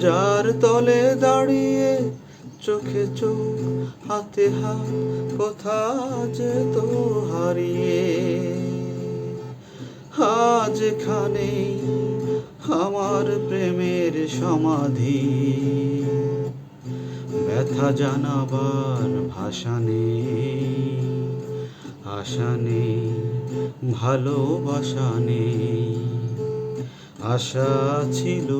যার তলে দাঁড়িয়ে চোখে চোখ, হাতে হাত, কোথা যে তো হারিয়ে। আজ এখানে আমার প্রেমের সমাধি। ব্যথা জানাবার ভাষা নেই, আশা নেই, ভালোবাসা নেই। আশা ছিল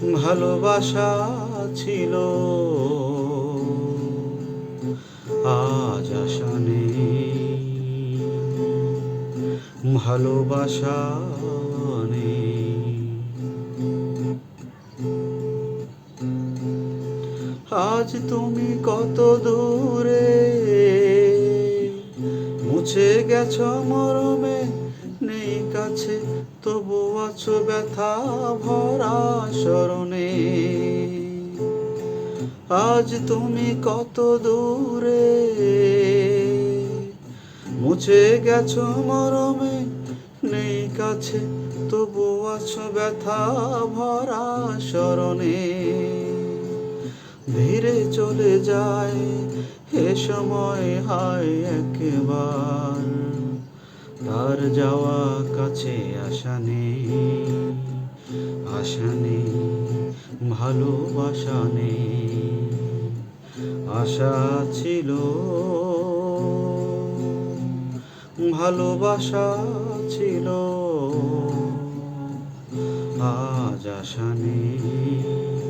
ভালোবাসা ছিল। আজ আশা নেই ভালোবাসা নেই। আজ তুমি কত দূরে মুছে গেছো মরমে, নেই কাছে, তবু আছো ব্যথা ভরা স্মরণে। আজ তুমি কত দূরে, মুছে গেছ মরমে, নেই কাছে, তবু আছো ব্যথা ভরা স্মরণে। ধীরে চলে যায় এ সময়, হায় একবার। তার যাওয়া কাছে আশা নেই আশা নেই, ভালোবাসা নেই। আশা ছিল, ভালোবাসা ছিল। আজ আশা নেই।